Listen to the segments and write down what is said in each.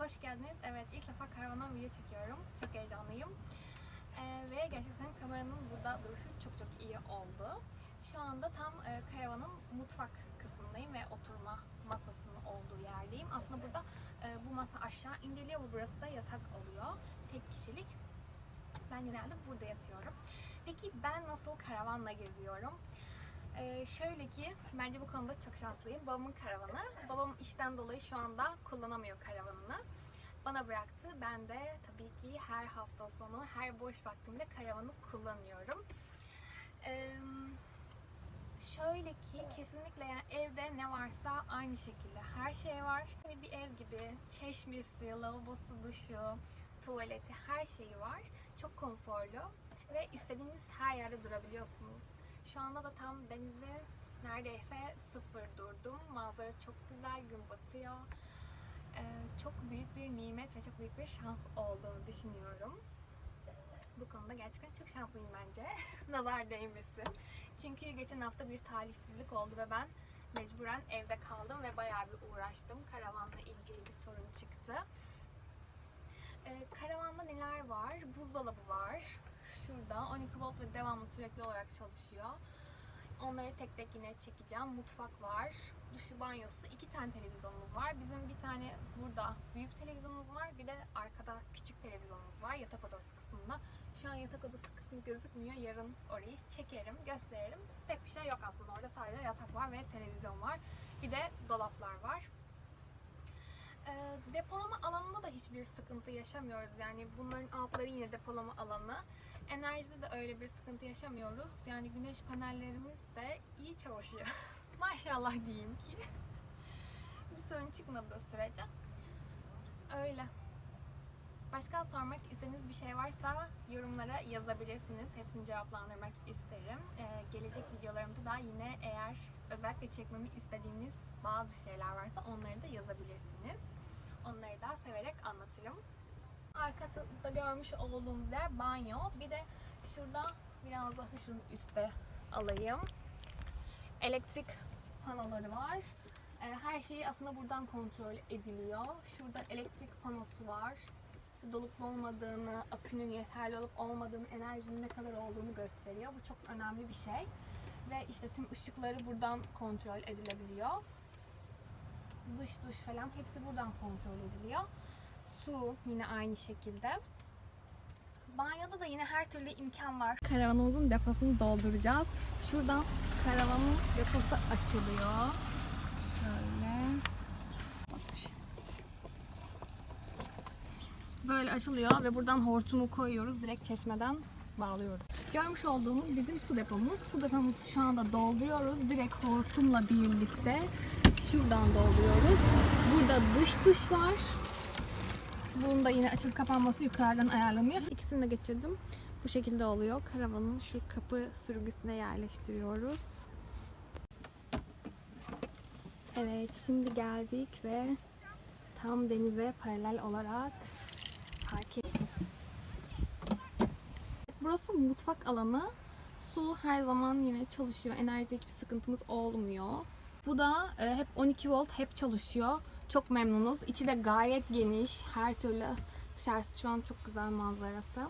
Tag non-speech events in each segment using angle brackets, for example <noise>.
hoş geldiniz. Evet, ilk defa karavandan video çekiyorum. Çok heyecanlıyım. Ee, ve gerçekten kameranın burada duruşu çok çok iyi oldu. Şu anda tam e, karavanın mutfak kısmındayım ve oturma masasının olduğu yerdeyim. Aslında burada e, bu masa aşağı indiriliyor ve burası da yatak oluyor. Tek kişilik. Ben genelde burada yatıyorum. Peki ben nasıl karavanla geziyorum? Ee, şöyle ki bence bu konuda çok şanslıyım. Babamın karavanı. Babam işten dolayı şu anda kullanamıyor karavanını. Bana bıraktı. Ben de tabii ki her hafta sonu, her boş vaktimde karavanı kullanıyorum. Ee, şöyle ki kesinlikle yani evde ne varsa aynı şekilde her şey var. Yani bir ev gibi çeşmesi, lavabosu, duşu, tuvaleti her şeyi var. Çok konforlu ve istediğiniz her yerde durabiliyorsunuz. Şu anda da tam denize neredeyse sıfır durdum. Manzara çok güzel, gün batıyor. Ee, çok büyük bir nimet ve çok büyük bir şans olduğunu düşünüyorum. Bu konuda gerçekten çok şanslıyım bence. <laughs> Nazar değmesin. Çünkü geçen hafta bir talihsizlik oldu ve ben mecburen evde kaldım ve bayağı bir uğraştım. Karavanla ilgili bir sorun çıktı. Ee, karavanda neler var? Buzdolabı var. Şurada 12 volt ve devamlı sürekli olarak çalışıyor. Onları tek tek yine çekeceğim. Mutfak var. Duşu, banyosu. iki tane televizyonumuz var. Bizim bir tane burada büyük televizyonumuz var. Bir de arkada küçük televizyonumuz var yatak odası kısmında. Şu an yatak odası kısmı gözükmüyor. Yarın orayı çekerim, gösteririm. Pek bir şey yok aslında. Orada sadece yatak var ve televizyon var. Bir de dolaplar var. Ee, depolama alanında da hiçbir sıkıntı yaşamıyoruz. Yani bunların altları yine depolama alanı. Enerjide de öyle bir sıkıntı yaşamıyoruz. Yani güneş panellerimiz de iyi çalışıyor. <laughs> Maşallah diyeyim ki. <laughs> bir sorun çıkmadığı sürece. Öyle. Başka sormak istediğiniz bir şey varsa yorumlara yazabilirsiniz. Hepsini cevaplandırmak isterim. Ee, gelecek videolarımda da yine eğer özellikle çekmemi istediğiniz bazı şeyler varsa onları da yazabilirsiniz. Onları da severek anlatırım. Arkada görmüş olduğunuz yer banyo. Bir de şurada biraz daha şunun üstte alayım. Elektrik panoları var. Ee, Her şey aslında buradan kontrol ediliyor. Şurada elektrik panosu var. İşte dolup olmadığını, akünün yeterli olup olmadığını, enerjinin ne kadar olduğunu gösteriyor. Bu çok önemli bir şey. Ve işte tüm ışıkları buradan kontrol edilebiliyor. Dış duş falan hepsi buradan kontrol ediliyor. Su yine aynı şekilde. Banyoda da yine her türlü imkan var. Karavanımızın deposunu dolduracağız. Şuradan karavanın deposu açılıyor. Şöyle. Böyle açılıyor ve buradan hortumu koyuyoruz. Direkt çeşmeden bağlıyoruz. Görmüş olduğunuz bizim su depomuz. Su depomuzu şu anda dolduruyoruz. Direkt hortumla birlikte şuradan dolduruyoruz. Burada dış duş var. Bunun da yine açılıp kapanması yukarıdan ayarlanıyor. İkisini de geçirdim. Bu şekilde oluyor. Karavanın şu kapı sürgüsüne yerleştiriyoruz. Evet şimdi geldik ve tam denize paralel olarak park ettik. Burası mutfak alanı. Su her zaman yine çalışıyor. Enerjide hiçbir sıkıntımız olmuyor. Bu da e, hep 12 volt hep çalışıyor. Çok memnunuz. İçi de gayet geniş. Her türlü dışarısı şu an çok güzel manzarası.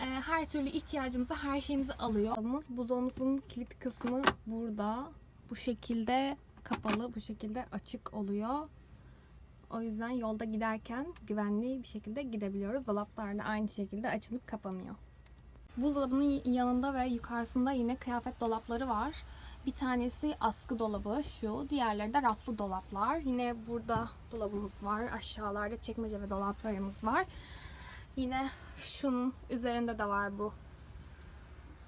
E, her türlü ihtiyacımızı, her şeyimizi alıyor. Buzdolabımızın kilit kısmı burada. Bu şekilde kapalı, bu şekilde açık oluyor. O yüzden yolda giderken güvenli bir şekilde gidebiliyoruz. Dolaplar da aynı şekilde açılıp kapanıyor. Buzdolabının yanında ve yukarısında yine kıyafet dolapları var. Bir tanesi askı dolabı şu. Diğerleri de raflı dolaplar. Yine burada dolabımız var. Aşağılarda çekmece ve dolaplarımız var. Yine şunun üzerinde de var bu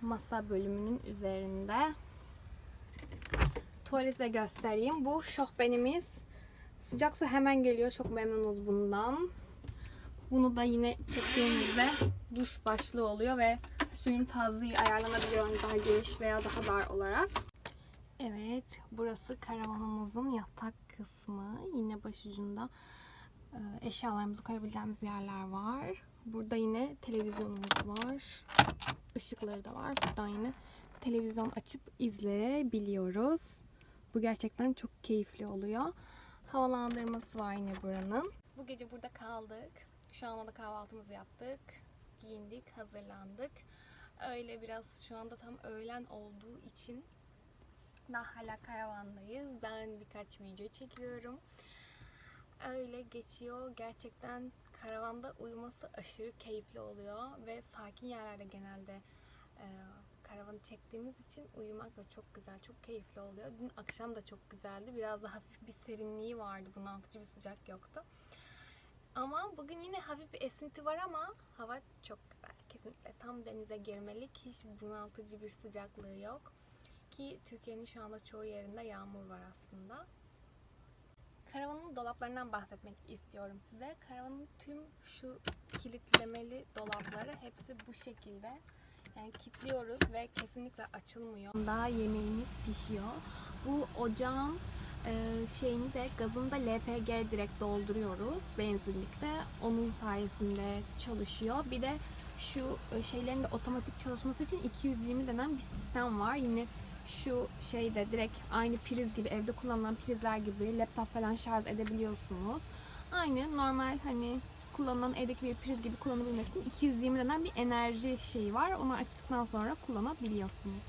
masa bölümünün üzerinde. Tuvaleti de göstereyim. Bu şofbenimiz. Sıcak su hemen geliyor. Çok memnunuz bundan. Bunu da yine çektiğimizde duş başlığı oluyor ve suyun tazeliği ayarlanabiliyor daha geniş veya daha dar olarak. Evet, burası karavanımızın yatak kısmı. Yine başucunda e, eşyalarımızı koyabileceğimiz yerler var. Burada yine televizyonumuz var. Işıkları da var. Buradan yine televizyon açıp izleyebiliyoruz. Bu gerçekten çok keyifli oluyor. Havalandırması var yine buranın. Bu gece burada kaldık. Şu anda da kahvaltımızı yaptık. Giyindik, hazırlandık. Öyle biraz şu anda tam öğlen olduğu için daha hala karavandayız. Ben birkaç video çekiyorum. Öyle geçiyor. Gerçekten karavanda uyuması aşırı keyifli oluyor ve sakin yerlerde genelde e, karavanı çektiğimiz için uyumak da çok güzel, çok keyifli oluyor. Dün akşam da çok güzeldi. Biraz da hafif bir serinliği vardı. Bunaltıcı bir sıcak yoktu. Ama bugün yine hafif bir esinti var ama hava çok güzel. Kesinlikle tam denize girmelik. Hiç bunaltıcı bir sıcaklığı yok. Ki Türkiye'nin şu anda çoğu yerinde yağmur var aslında. Karavanın dolaplarından bahsetmek istiyorum size. Karavanın tüm şu kilitlemeli dolapları hepsi bu şekilde. Yani kilitliyoruz ve kesinlikle açılmıyor. Daha yemeğimiz pişiyor. Bu ocağın e, şeyini de gazını da LPG direkt dolduruyoruz benzinlikte. Onun sayesinde çalışıyor. Bir de şu e, şeylerin de otomatik çalışması için 220 denen bir sistem var. Yine şu şeyde direkt aynı priz gibi evde kullanılan prizler gibi laptop falan şarj edebiliyorsunuz. Aynı normal hani kullanılan evdeki bir priz gibi kullanabilmek için 220 denen bir enerji şeyi var. Onu açtıktan sonra kullanabiliyorsunuz.